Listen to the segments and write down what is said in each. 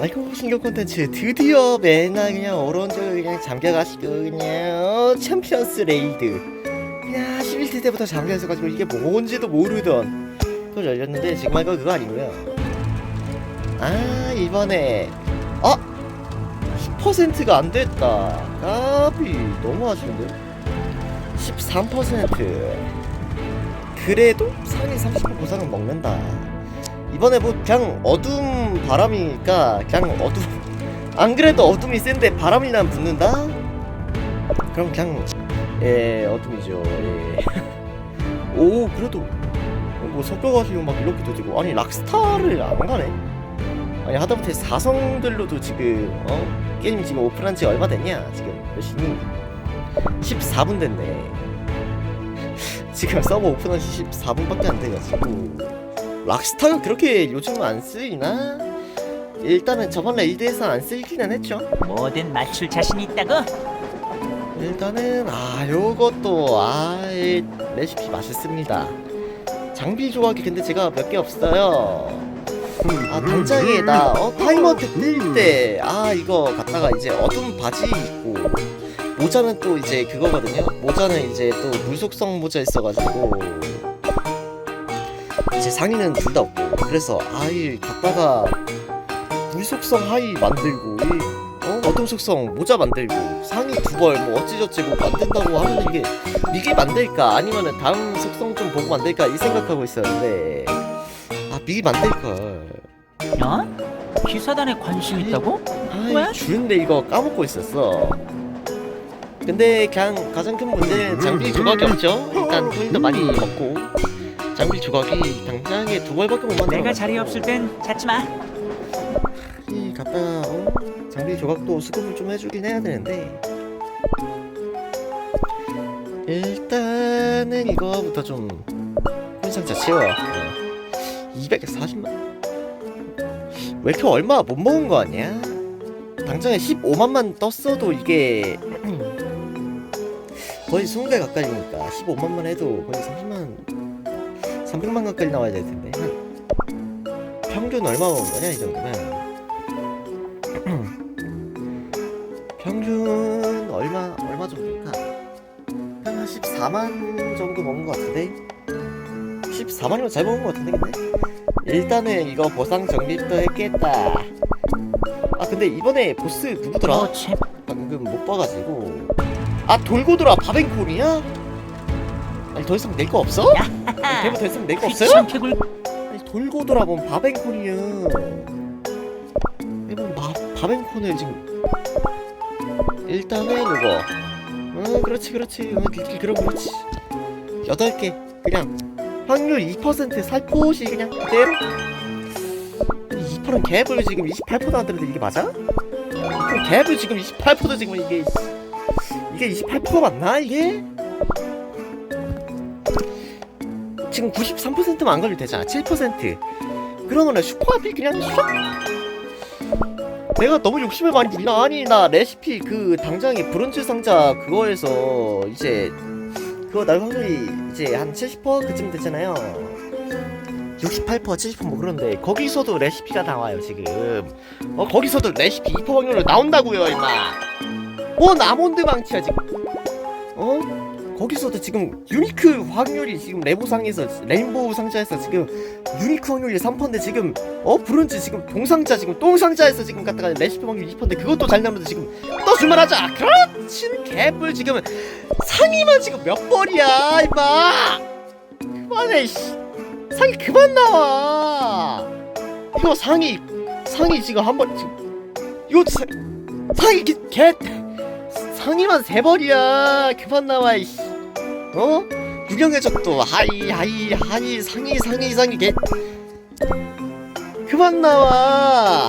아이고 신규 콘텐츠 드디어 맨날 그냥 어른들 그냥 잠겨가시고 그냥 어, 챔피언스 레이드. 그냥 11대 때부터 잠겨 있어가지고 이게 뭔지도 모르던 그걸 열렸는데 지금 말고 그거 아니고요. 아 이번에 어? 10%가 안 됐다. 까비 너무 아쉬운데? 13% 그래도 상위 30% 보상은 먹는다. 이번에 뭐 그냥 어둠 바람이니까 그냥 어둠 안 그래도 어둠이 센데 바람이랑 붙는다? 그럼 그냥 예 어둠이죠. 예. 오 그래도 뭐 섞여가지고 막 이렇게도 되고. 아니 락스타를 안 가네? 아니 하다못해 사성들로도 지금 어? 게임 지금 오픈한 지 얼마 됐냐? 지금 몇 시니? 14분 됐네. 지금 서버 오픈한 지 14분밖에 안 돼가지고. 락스타가 그렇게 요즘 안 쓰이나? 일단은 저번 레이드에서 안 쓰이기는 했죠. 뭐든 맞출 자신 있다고? 일단은 아 요것도 아이 레시피 맛있습니다. 장비 조각이 근데 제가 몇 개 없어요. 아 당장에 나 어, 타이머트 뜰때아 이거 갖다가 이제 어둠 바지 입고 모자는 또 이제 그거거든요. 모자는 이제 또 물속성 모자 있어가지고 이제 상의는 둘 다 없고 그래서 아이 갖다가 물 속성 하이 만들고 이 어? 어둠 속성 모자 만들고 상의 두벌 뭐 어찌저찌 뭐 만든다고 하면 이게 미리 만들까 아니면은 다음 속성 좀 보고 만들까 이 생각하고 있었는데 아 미리 만들걸 어? 기사단에 관심 있다고? 아이 왜? 주인데 이거 까먹고 있었어 근데 그냥 가장 큰 문제는 장비 조각이 없죠 일단 코인도 많이 먹고 장비 조각이 당장에 두 벌밖에 못 만들어 내가 자리 없을 땐 찾지 마. 이 갖다가 어? 장비 조각도 수급을 좀 해주긴 해야 되는데 일단은 이거부터 좀 혼상자 채워 어. 240만 왜 이렇게 얼마 못 먹은 거 아니야? 당장에 15만만 떴어도 이게 거의 20배 가까이니까 15만만 해도 거의 30만 300만 가까이 나와야 될 텐데 한 평균 얼마 먹은 거냐 이 정도면 얼마 얼마 정도일까? 한 14만 정도 먹은 것 같은데 14만이면 잘 먹은 것 같은데 근데 일단은 이거 보상 적립도 했겠다 아 근데 이번에 보스 누구더라? 어, 참. 방금 못 봐가지고 아 돌고 돌아 바벤콜이야? 아니 더 이상 낼 거 없어? 대부 더 이상 낼 거 없어요? 귀찮게 굴. 아니 돌고 돌아본 바벤콘이야 이번 마, 바벤콘을 지금 일단은 이거. 어 그렇지 그렇지. 어, 그, 그럼 그렇지. 여덟 개 그냥. 확률 2% 살포시 그냥 그대로? 2%는 갭을 지금 28% 나왔는데 이게 맞아? 그럼 갭을 지금 28% 지금 이게 이게 28% 맞나 이게? 지금 93%만 안 걸리면 되잖아. 7% 그러면은 슈퍼합이 그냥 슉 내가 너무 욕심을 많이 부리나? 아니 나 레시피 그 당장에 브론즈 상자 그거에서 이제 그거 날 확률이 이제 한 70% 그쯤 되잖아요. 68% 70%뭐 그런데 거기서도 레시피가 나와요 지금. 어 거기서도 레시피 2% 확률로 나온다고요 임마. 뭔 아몬드 망치야 지금. 어? 거기서도 지금 유니크 확률이 지금 레보상에서 레인보우 상자에서 지금 유니크 확률이 3%인데 지금 어 브론즈 지금 동상자 지금 똥상자에서 지금 갖다가 레시피 확률 2%인데 그것도 잘 나오는데 지금 떠줄만 하자! 그렇지 개뿔 지금 상위만 지금 몇 벌이야 임마 그만해 씨! 상위 그만 나와! 이거 상위 상위 지금 한번 지금 이거 사, 상위 개, 개 상위만 세 벌이야. 그만 나와 이씨. 어? 유경의 적도 하이 하이 하이 상위 상위 상위 개. 그만 나와.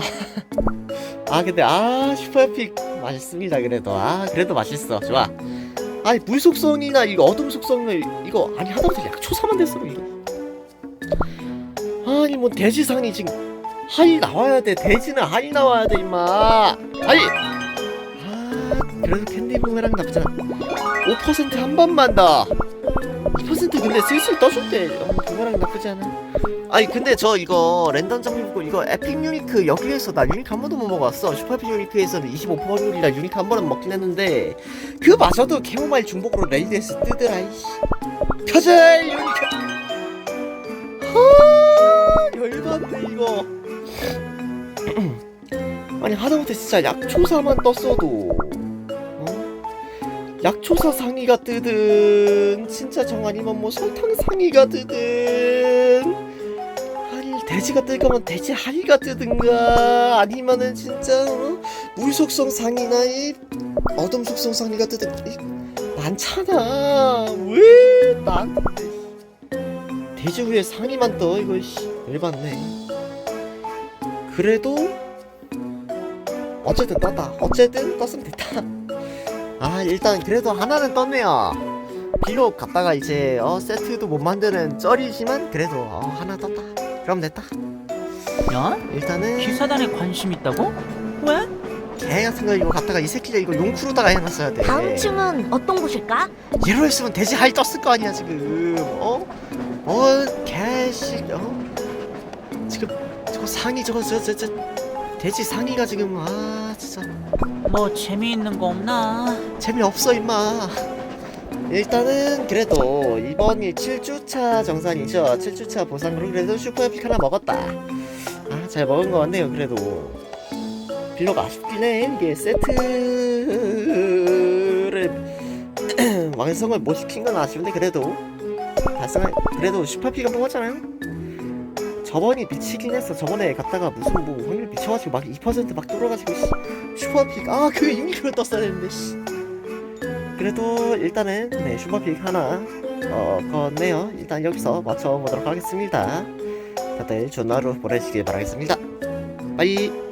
아 근데 아 슈퍼에픽 맛있습니다 그래도. 아 그래도 맛있어. 좋아. 아니 물 속성이나 이거 어둠 속성을 이거 아니 하다못해 약초 사만 됐어 이거. 아니 뭐 돼지상이 지금 하이 나와야 돼. 돼지는 하이 나와야 돼 임마. 하이 아 그래도 캔디 부메랑 나쁘지 않아 5%한 번만 더 2% 근데 슬슬 떠줄 때 어, 부메랑 나쁘지 않아. 아니 근데 저 이거 랜덤 장비 보고 이거 에픽 유니크 여기에서 나 유니크 한 번도 못 먹어봤어. 슈퍼 에픽 유니크에서는 25% 확률이라 유니크 한 번은 먹긴 했는데 그마저도 캐모마일 중복으로 레이드에서 뜨더라 이씨. 켜져 유니크! 하 열받네 이거. 아니 하다못해 진짜 약초사만 떴어도. 어? 약초사 상의가 뜨든 진짜 정 아니면 뭐 설탕 상의가 뜨든 돼지가 뜰 거면 돼지 하이가 뜨든가 아니면은 진짜 어? 물 속성 상이나 이 어둠 속성 상이가 뜨든 이, 많잖아. 왜 나한테? 돼지 위에 상이만 떠 이거 씨. 열받네. 그래도 어쨌든 떴다. 어쨌든 떴으면 됐다 아 일단 그래도 하나는 떴네요 비록 갔다가 이제 어 세트도 못 만드는 쩔이지만 그래도 어 하나 떴다 그럼 됐다 너? 일단은 기사단에 관심 있다고? 왜? 개 같은 거 이거 갖다가 이 새끼들 이거 용크로다가 해놨어야 돼 다음 층은 어떤 곳일까? 얘로 했으면 돼지 하이 떴을 거 아니야 지금 어? 어 개씨 어? 지금 저거 상의 저거 저 저 저 돼지 상의가 지금 아 진짜 뭐 재미있는 거 없나? 재미없어 임마. 일단은 그래도 이번이 7주차 정산이죠. 7주차 보상으로 그래도 슈퍼에픽 하나 먹었다. 아 잘 먹은 것 같네요 그래도. 빌록 아쉽긴 해 이게 세트를 완성을 못 시킨 건 아쉬운데 그래도. 달성할 그래도 슈퍼픽을 먹었잖아요 저번이 미치긴 했어. 저번에 갔다가 무슨 뭐 확률 미쳐가지고 막 2%막 뚫어가지고 씨, 슈퍼픽. 아그 유니크로 떴어야 했는데 씨. 그래도 일단은 네 슈퍼픽 하나 어 걷네요. 일단 여기서 맞춰보도록 하겠습니다. 다들 좋은 하루 보내시길 바라겠습니다. 빠이